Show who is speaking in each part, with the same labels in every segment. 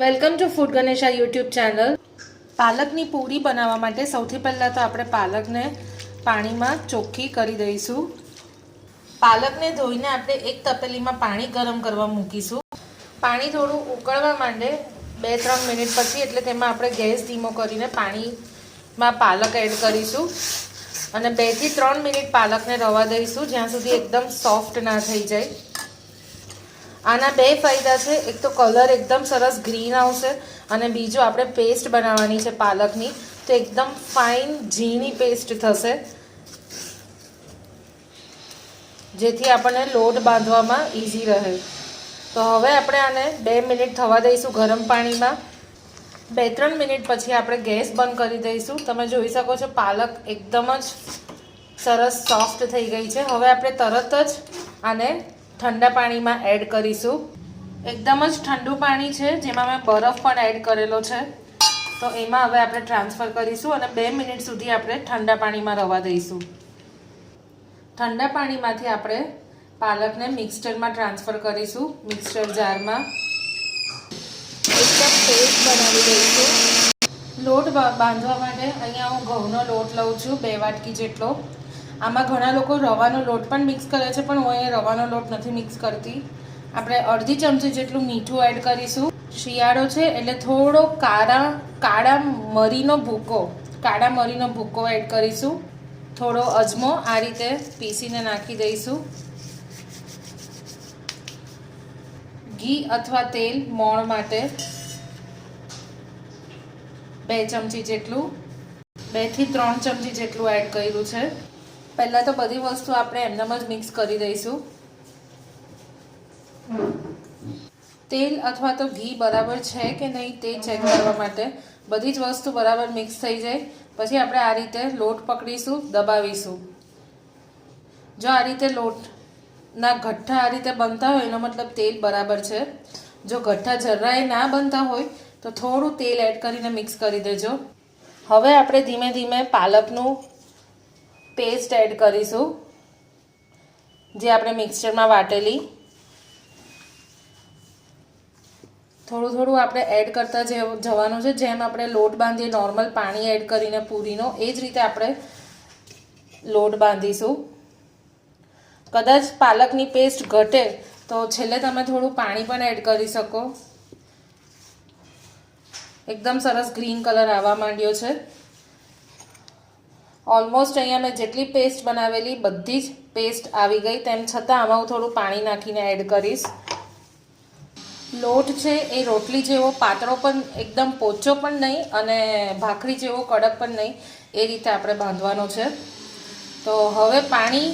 Speaker 1: Welcome to food Ganesha YouTube channel પાલકની પૂરી બનાવવા માટે સૌથી પહેલાં તો આપણે પાલકને પાણીમાં ચોખ્ખી કરી દઈશું. પાલકને ધોઈને આપણે એક તપેલીમાં પાણી ગરમ કરવા મૂકીશું. પાણી થોડું ઉકળવા માંડે બે ત્રણ મિનિટ પછી એટલે તેમાં આપણે ગેસ ધીમો કરીને પાણીમાં પાલક એડ કરીશું. અને બેથી ત્રણ મિનિટ પાલકને રવા દઈશું જ્યાં સુધી એકદમ સોફ્ટ ના થઈ જાય. આના બે ફાયદા છે. એક તો કલર એકદમ સરસ ગ્રીન આવશે અને બીજું આપણે પેસ્ટ બનાવવાની છે પાલકની. તો એકદમ ફાઇન ઝીણી પેસ્ટ થશે. જેથી આપણને લોટ બાંધવામાં ઇઝી રહે. તો હવે આપણે આને બે મિનિટ થવા દઈશું ગરમ પાણીમાં. બે ત્રણ મિનિટ પછી આપણે ગેસ બંધ કરી દઈશું. તમે જોઈ શકો છો પાલક એકદમ જ સરસ સોફ્ટ થઈ ગઈ છે. હવે આપણે તરત જ આને ઠંડા પાણીમાં એડ કરીશું. એકદમ જ ઠંડુ પાણી છે, જેમાં મેં બરફ પણ એડ કરેલો છે. તો એમાં હવે આપણે ટ્રાન્સફર કરીશું અને બે મિનિટ સુધી આપણે ઠંડા પાણીમાં રવા દઈશું. ઠંડા પાણીમાંથી આપણે પાલકને મિક્સચરમાં ટ્રાન્સફર કરીશું મિક્સચર જારમાં. એકદમ પેસ્ટ બનાવી દઈશું. લોટ બાંધવા માટે અહીંયા હું ઘઉંનો લોટ લઉં છું, બે વાટકી જેટલો. આમાં ઘણા લોકો રવાનો લોટ પણ મિક્સ કરે છે, પણ હું અહીંયા રવાનો લોટ નથી મિક્સ કરતી. આપણે અડધી ચમચી જેટલું મીઠું એડ કરીશું. શિયાળો છે એટલે થોડો કાળા કાળા મરીનો ભૂકો, કાળા મરીનો ભૂકો એડ કરીશું. થોડો અજમો આ રીતે પીસીને નાખી દઈશું. ઘી અથવા તેલ મોણ માટે બે ચમચી જેટલું. બેથી ત્રણ ચમચી જેટલું એડ કર્યું છે. પહેલાં તો બધી વસ્તુ આપણે એમનામ જ મિક્સ કરી દઈશું. તેલ અથવા તો ઘી બરાબર છે કે નહીં તે ચેક કરવા માટે. બધી જ વસ્તુ બરાબર મિક્સ થઈ જાય. પછી આપણે આ રીતે લોટ પકડીશું, દબાવીશું. જો આ રીતે લોટના ગઠ્ઠા આ રીતે બનતા હોય, એનો મતલબ તેલ બરાબર છે. જો ગઠ્ઠા જરાય ના બનતા હોય, તો થોડું તેલ એડ કરીને મિક્સ કરી દેજો. હવે આપણે ધીમે ધીમે પાલકનું પેસ્ટ એડ કરીશું, જે આપણે મિક્સચરમાં વાટેલી. થોડું થોડું આપણે એડ કરતા જે જવાનું છે, જેમ આપણે લોટ બાંધીએ, નોર્મલ પાણી એડ કરીને પૂરીનો, એ જ રીતે આપણે લોટ બાંધીશું. કદાચ પાલકની પેસ્ટ ઘટે, તો છેલ્લે તમે થોડું પાણી પણ એડ કરી શકો. એકદમ સરસ ગ્રીન કલર આવવા માંડ્યો છે. ઓલમોસ્ટ અહીંયા મેં જેટલી પેસ્ટ બનાવેલી, બધી જ પેસ્ટ આવી ગઈ. તેમ છતાં આમાં હું થોડું પાણી નાખીને એડ કરીશ. લોટ છે એ રોટલી જેવો, પાતળો પણ એકદમ પોચો પણ નહીં અને ભાખરી જેવો કડક પણ નહીં. એ રીતે આપણે બાંધવાનો છે. તો હવે પાણી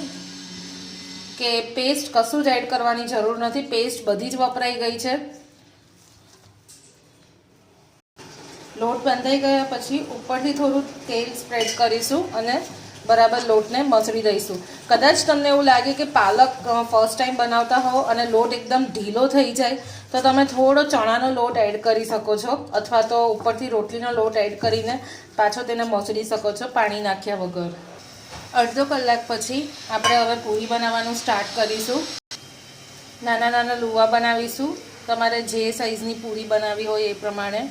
Speaker 1: કે પેસ્ટ કશું જ એડ કરવાની જરૂર નથી. પેસ્ટ બધી જ વપરાઈ ગઈ છે. લોટ બંધાઈ ગયા પછી ઉપરથી થોડું તેલ સ્પ્રેડ કરીશું અને બરાબર લોટને મસળી દઈશું. કદાચ તમને એવું લાગે કે પાલક ફર્સ્ટ ટાઈમ બનાવતા હો અને લોટ એકદમ ઢીલો થઈ જાય, તો તમે થોડો ચણાનો લોટ એડ કરી શકો છો અથવા તો ઉપરથી રોટલીનો લોટ એડ કરીને પાછો તેને મસળી શકો છો પાણી નાખ્યા વગર. અડધો કલાક પછી આપણે હવે પૂરી બનાવવાનું સ્ટાર્ટ કરીશું. નાના નાના લુવા બનાવીશું. તમારે જે સાઈઝની પૂરી બનાવી હોય એ પ્રમાણે.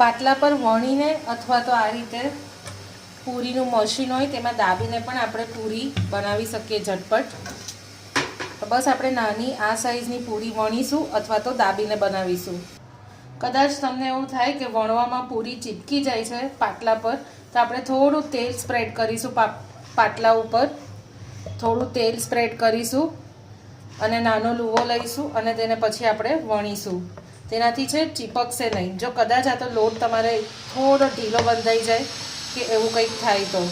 Speaker 1: પાટલા પર વણીને અથવા તો આ રીતે પૂરીનું મશીન હોય તેમાં દાબીને પણ આપણે પૂરી બનાવી શકીએ ઝટપટ. તો બસ આપણે નાની આ સાઈઝની પૂરી વણીશું અથવા તો દાબીને બનાવીશું. કદાચ તમને એવું થાય કે વણવામાં પૂરી ચીપકી જાય છે પાટલા પર, તો આપણે થોડું તેલ સ્પ્રેડ કરીશું પાટલા ઉપર. થોડું તેલ સ્પ્રેડ કરીશું અને નાનો લુવો લઈશું અને તેને પછી આપણે વણીશું. તેનાથી છે, ચીપકશે નહીં. જો કદાચ આ તો લોટ તમારે થોડો ઢીલો બંધાઈ જાય કે એવું કંઈક થાય તો.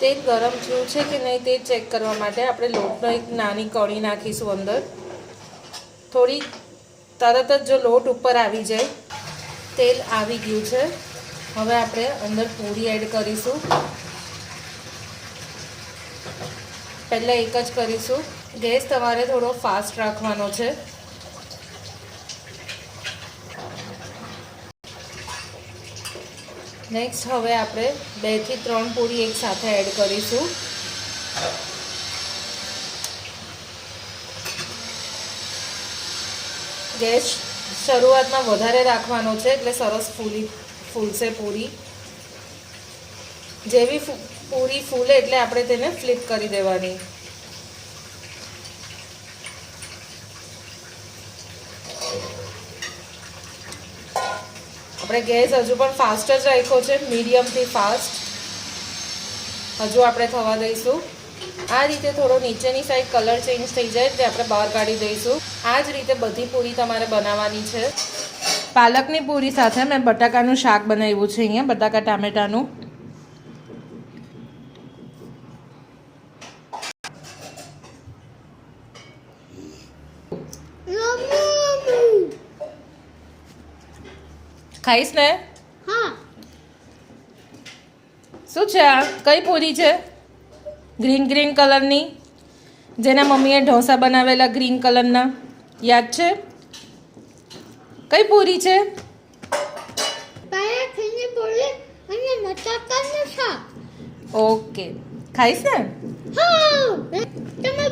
Speaker 1: તે ગરમ થયું છે કે નહીં તે ચેક કરવા માટે આપણે લોટનો એક નાની કણી નાખીશું અંદર. થોડી તરત જ જો લોટ ઉપર આવી જાય, તેલ આવી ગયું છે. હવે આપણે અંદર પૂરી એડ કરીશું. પહેલાં એક જ કરીશું. ગેસ તમારે થોડો ફાસ્ટ રાખવાનો છે. નેક્સ્ટ હવે આપણે બેથી ત્રણ પૂરી એક સાથે એડ કરીશું. ગેસ શરૂઆતમાં વધારે રાખવાનો છે, એટલે સરસ ફૂલી, ફૂલશે પૂરી. જેવી પૂરી ફૂલે એટલે આપણે તેને ફ્લિપ કરી દેવાની. આપણે ગેસ હજુ પણ ફાસ્ટ જ રાખ્યો છે, મીડિયમથી ફાસ્ટ. હજુ આપણે થવા દઈશું. આ રીતે થોડો નીચેની સાઈડ કલર ચેન્જ થઈ જાય એટલે આપણે બહાર કાઢી દઈશું. આ જ રીતે બધી પૂરી તમારે બનાવવાની છે. પાલકની પૂરી સાથે મેં બટાકાનું શાક બનાવ્યું છે અહીંયા, બટાકા, ટામેટાનું. ખાઈશ ને?
Speaker 2: હા.
Speaker 1: શું છે આ? કઈ પૂરી છે? ગ્રીન ગ્રીન કલરની? જેના મમ્મીએ ઢોસા બનાવેલા ગ્રીન કલરના. યાદ છે? કઈ પૂરી છે? ઓકે. ખાઈશ ને?
Speaker 2: હા. તમે